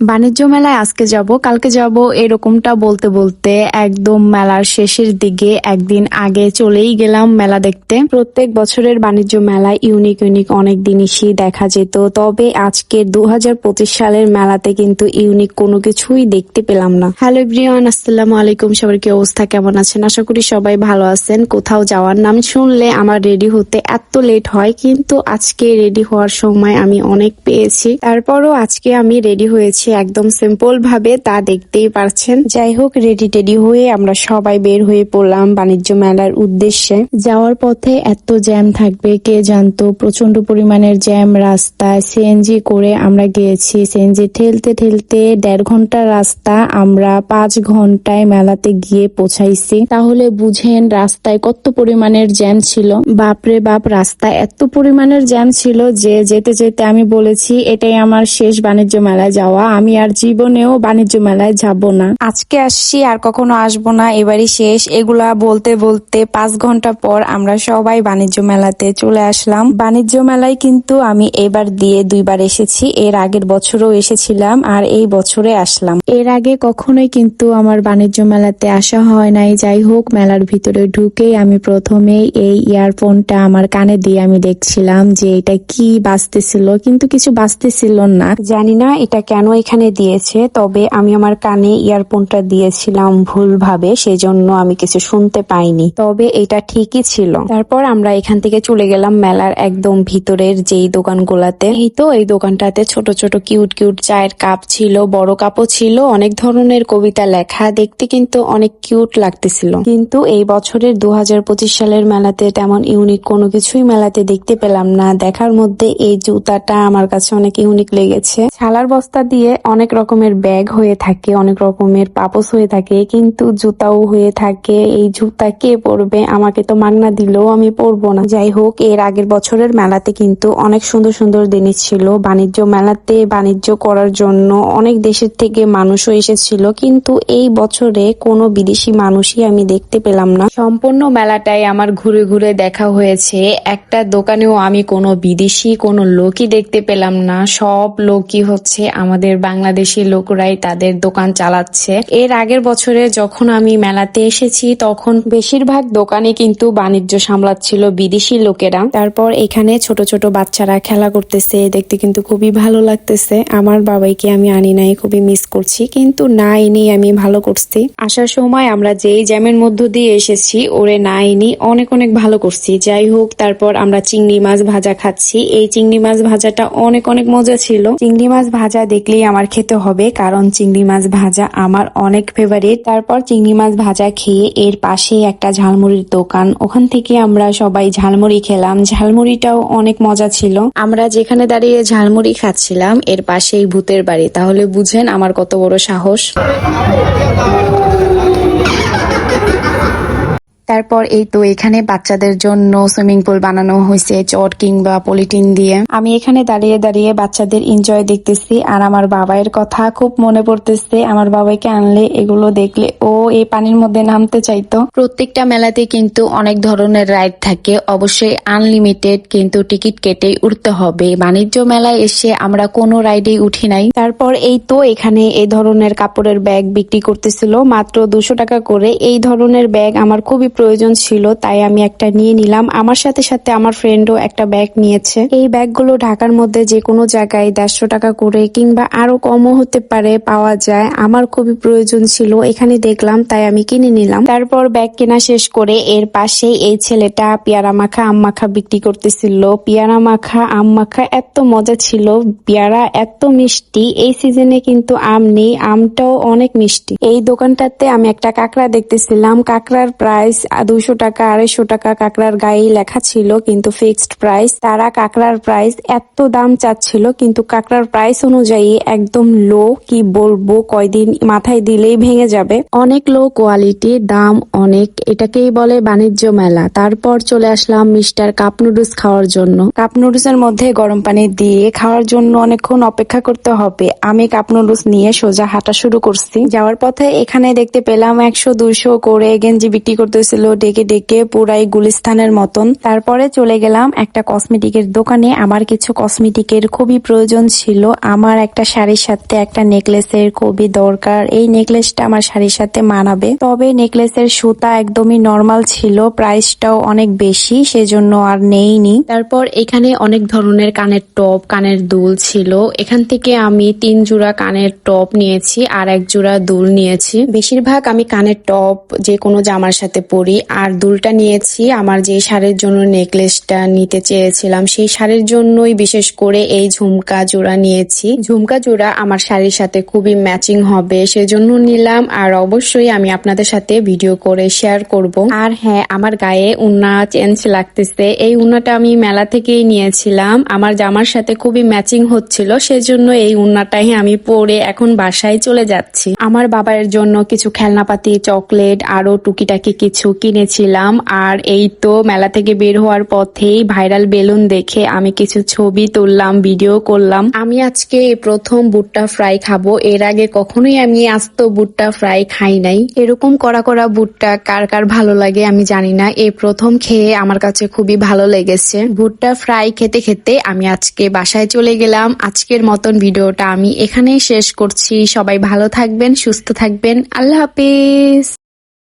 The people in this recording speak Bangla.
বাণিজ্য মেলায় আজকে যাব, কালকে যাব এরকমটা বলতে বলতে একদম মেলার শেষের দিকে একদিন আগে চলেই গেলাম মেলা দেখতে। প্রত্যেক বছরের বাণিজ্য মেলায় ইউনিক ইউনিক অনেক জিনিসই দেখা যেত, তবে আজকে দু হাজার পঁচিশ সালের মেলাতে কিন্তু ইউনিক কোনো কিছুই দেখতে পেলাম না। হ্যালো এভরিওয়ান আসসালামু আলাইকুম, সবার কি অবস্থা, কেমন আছেন? আশা করি সবাই ভালো আছেন। কোথাও যাওয়ার নাম শুনলে আমার রেডি হতে এত লেট হয়, কিন্তু আজকে রেডি হওয়ার সময় আমি অনেক পেয়েছি। তারপরও আজকে আমি রেডি হয়েছি একদম সিম্পল ভাবে তা দেখতেই পারছেন। যাই হোক রেডি টেডি হয়ে আমরা সবাই বের হয়ে পড়লাম বাণিজ্য মেলার উদ্দেশ্যে। যাওয়ার পথে এত জ্যাম থাকবে, কে জানতো? প্রচণ্ড পরিমাণের জ্যাম, রাস্তায় সিএনজি করে আমরা গিয়েছি। সিএনজি ঠেলতে ঠেলতে দেড় ঘণ্টার রাস্তা, আমরা পাঁচ ঘন্টায় মেলাতে গিয়ে পৌঁছাইছি। তাহলে বুঝেন রাস্তায় কত পরিমাণের জ্যাম ছিল। বাপরে বাপ, রাস্তায় এত পরিমাণের জ্যাম ছিল যে যেতে যেতে আমি বলেছি, এটাই আমার শেষ বাণিজ্য মেলায় যাওয়া। আমি আর জীবনেও বাণিজ্য মেলায় যাব না। আজকে আসছি আর কখনো আসব না। এবারই শেষ। এগুলা বলতে বলতে পাঁচ ঘণ্টা পর আমরা সবাই বাণিজ্য মেলাতে চলে আসলাম। বাণিজ্য মেলায় কিন্তু আমি এবার দিয়ে দুইবার এসেছি। এর আগের বছরও এসেছিলাম আর এই বছরে আসলাম। এর আগে কখনোই কিন্তু আমার বাণিজ্য মেলাতে আসা হয় নাই। যাই হোক মেলার ভিতরে ঢুকেই আমি প্রথমেই এই ইয়ারফোনটা আমার কানে দিয়ে আমি দেখছিলাম যে এটা কি বাঁচতেছিল কিন্তু কিছু বাঁচতেছিল না। জানি না এটা কেন এখানে দিয়েছে, তবে আমি আমার কানে ইয়ারফোনটা দিয়েছিলাম ভুলভাবে, সেজন্য আমি কিছু শুনতে পাইনি। তবে এটা ঠিকই ছিল। তারপর আমরা এখান থেকে চলে গেলাম মেলার একদম ভিতরের যেই দোকানগুলাতে। এই তো, এই দোকানটাতে ছোট ছোট কিউট কিউট চায়ের কাপ ছিল, বড় কাপও ছিল, অনেক ধরনের কবিতা লেখা, দেখতে কিন্তু অনেক কিউট লাগতেছিল। কিন্তু এই বছরের দু হাজার পঁচিশ সালের মেলাতে তেমন ইউনিক কোনো কিছুই মেলাতে দেখতে পেলাম না। দেখার মধ্যে এই জুতাটা আমার কাছে অনেক ইউনিক লেগেছে। ছালার বস্তা দিয়ে অনেক রকমের ব্যাগ হয়ে থাকে, অনেক রকমের পাপোস হয়ে থাকে, কিন্তু জুতাও হয়ে থাকে। এই জুতা কে পরবে? আমাকে তো মান্না দিলেও আমি পরবো না। যাই হোক, এর আগের বছরের মেলাতে কিন্তু অনেক সুন্দর সুন্দর জিনিস ছিল। বাণিজ্য মেলাতে বাণিজ্য করার জন্য অনেক দেশের থেকে মানুষও এসেছিল, কিন্তু এই বছরে কোনো বিদেশি মানুষই আমি দেখতে পেলাম না। সম্পূর্ণ মেলাটাই আমার ঘুরে ঘুরে দেখা হয়েছে। একটা দোকানেও আমি কোনো বিদেশি কোনো লোকই দেখতে পেলাম না। সব লোকই হচ্ছে আমাদের বাংলাদেশি লোকরাই তাদের দোকান চালাচ্ছে। এর আগের বছরে যখন আমি মেলাতে এসেছি, তখন বেশিরভাগ দোকানে কিন্তু বাণিজ্য সামলাচ্ছিল বিদেশি লোকেরা। তারপর এখানে ছোট ছোট বাচ্চারা খেলা করতেছে, দেখতে কিন্তু খুবই ভালো লাগতেছে। আমার বাবাইকে আমি আনি নাই, খুবই মিস করছি। কিন্তু না এনে আমি ভালো করছি। আসার সময় আমরা যেই জ্যামের মধ্য দিয়ে এসেছি, ওরে না এনে অনেক অনেক ভালো করছি। যাই হোক, তারপর আমরা চিংড়ি মাছ ভাজা খাচ্ছি। এই চিংড়ি মাছ ভাজাটা অনেক অনেক মজা ছিল। চিংড়ি মাছ ভাজা দেখলেই আমার খেতে হবে, কারণ চিংড়ি মাছ ভাজা আমার অনেক ফেভারিট তারপর চিংড়ি মাছ ভাজা খেয়ে এর পাশে একটা ঝালমুড়ির দোকান। ওখান থেকে আমরা সবাই ঝালমুড়ি খেলাম। ঝালমুড়িটাও অনেক মজা ছিল। আমরা যেখানে দাঁড়িয়ে ঝালমুড়ি খাচ্ছিলাম, এর পাশেই ভূতের বাড়ি। তাহলে বুঝেন আমার কত বড় সাহস। তারপর এই তো এখানে বাচ্চাদের জন্য সুইমিং পুল বানানো হয়েছে, চট কিংবা পলিটিন দিয়ে। আমি এখানে দাঁড়িয়ে দাঁড়িয়ে বাচ্চাদের এনজয় দেখতেছি, আর আমার বাবাইয়ের কথা খুব মনে পড়তেছে। আমার বাবাইকে আনলে এগুলো দেখলে, ও এই পানির মধ্যে নামতে চাইতো। প্রত্যেকটা মেলাতে কিন্তু অনেক ধরনের রাইড থাকে। অবশ্যই আনলিমিটেড কিন্তু টিকিট কেটে উঠতে হবে। বাণিজ্য মেলায় এসে আমরা কোনো রাইডেই উঠি নাই। তারপর এই তো এখানে এই ধরনের কাপড়ের ব্যাগ বিক্রি করতেছিল। মাত্র দুশো টাকা করে এই ধরনের ব্যাগ আমার খুবই প্রয়োজন ছিল তাই আমি একটা নিয়ে নিলাম। আমার সাথে সাথে আমার ফ্রেন্ডও একটা ব্যাগ নিয়েছে। এই ব্যাগগুলো ঢাকার মধ্যে যে কোনো জায়গায় দেড়শো টাকা করে কিংবা আরও কমও হতে পারে পাওয়া যায়। আমার খুবই প্রয়োজন ছিল। এখানে দেখলাম তাই আমি কিনে নিলাম। তারপর ব্যাগ কেনা শেষ করে এর পাশেই এই ছেলেটা পেয়ারা মাখা আম মাখা বিক্রি করতেছিল। পেয়ারা মাখা আম মাখা এত মজা ছিল, পেয়ারা এত মিষ্টি। এই সিজনে কিন্তু আম নেই, আমটাও অনেক মিষ্টি। এই দোকানটাতে আমি একটা কাঁকড়া দেখতেছিলাম। কাঁকড়ার প্রাইস দুশো টাকা, আড়াইশো টাকা কাঁকড়ার গায়ে লেখা ছিল, কিন্তু ফিক্সড প্রাইস তারা কাঁকড়ার প্রাইস এত দাম চাচ্ছিল, কিন্তু কাঁকড়ার প্রাইস অনুযায়ী একদম লো কি বলব, কয়দিন মাথায় দিলেই ভেঙে যাবে। অনেক লো কোয়ালিটি, দাম অনেক, এটাকেই বলে বাণিজ্য মেলা। তারপর চলে আসলাম মিস্টার কাপ নুডলস খাওয়ার জন্য। কাপ নুডলসের মধ্যে গরম পানি দিয়ে খাওয়ার জন্য অনেকক্ষণ অপেক্ষা করতে হবে। আমি কাপ নুডলস নিয়ে সোজা হাঁটা শুরু করছি। যাওয়ার পথে এখানে দেখতে পেলাম একশো দুইশো করে গেঞ্জি বিক্রি করতেছিল ডেকে ডেকে পুরাই গুলিস্তানের মতন। তারপরে চলে গেলাম একটা কসমেটিকের দোকানে। আমার কিছু কসমেটিকের খুবই প্রয়োজন ছিল। আমার একটা শাড়ির সাথে একটা নেকলেসের খুবই দরকার। এই নেকলেসটা আমার শাড়ির সাথে মানাবে তবে নেকলেসের সুতা একদমই নর্মাল ছিল, প্রাইসটাও অনেক বেশি, সেজন্য আর নেইনি। তারপর এখানে অনেক ধরনের কানের টপ, কানের দুল ছিল। এখান থেকে আমি তিন জোড়া কানের টপ নিয়েছি আর এক জোড়া দুল নিয়েছি। বেশিরভাগ আমি কানের টপ যে কোনো জামার সাথে পরি, আর দুলটা নিয়েছি আমার যে শাড়ির জন্য নেকলেসটা নিতে চেয়েছিলাম, সেই শাড়ির জন্যই বিশেষ করে এই ঝুমকা জোড়া নিয়েছি। ঝুমকা জোড়া আমার শাড়ির সাথে খুবই ম্যাচিং হবে, সেজন্য নিলাম, আর অবশ্যই আমি আপনাদের সাথে ভিডিও করে শেয়ার করব। আর হ্যাঁ আমার গায়ে উন্না চেঞ্জ লাগতেছে। এই উন্নাটা আমি মেলা থেকেই নিয়েছিলাম। আমার জামার সাথে খুবই ম্যাচিং হচ্ছিল, সেজন্য এই উন্নাটাই আমি পরে এখন বাসায় চলে যাচ্ছি। আমার বাবার জন্য কিছু খেলনাপাতি, চকলেট, আরও টুকিটাকি কিছু কিনেছিলাম। আর এই তো মেলা থেকে বের হওয়ার পথেই ভাইরাল বেলুন দেখে আমি কিছু ছবি তুললাম ভিডিও করলাম। আমি আজকে প্রথম ভুট্টা ফ্রাই খাব। এর আগে কখনোই আমি আস্ত ভুট্টা ফ্রাই খাই নাই। এরকম করা করা ভুট্টা কার কার ভালো লাগে আমি জানি না। এই প্রথম খেয়ে আমার কাছে খুবই ভালো লেগেছে। ভুট্টা ফ্রাই খেতে খেতে আমি আজকে বাসায় চলে গেলাম। আজকের মতন ভিডিওটা আমি এখানেই শেষ করছি। সবাই ভালো থাকবেন, সুস্থ থাকবেন। আল্লাহ হাফিজ।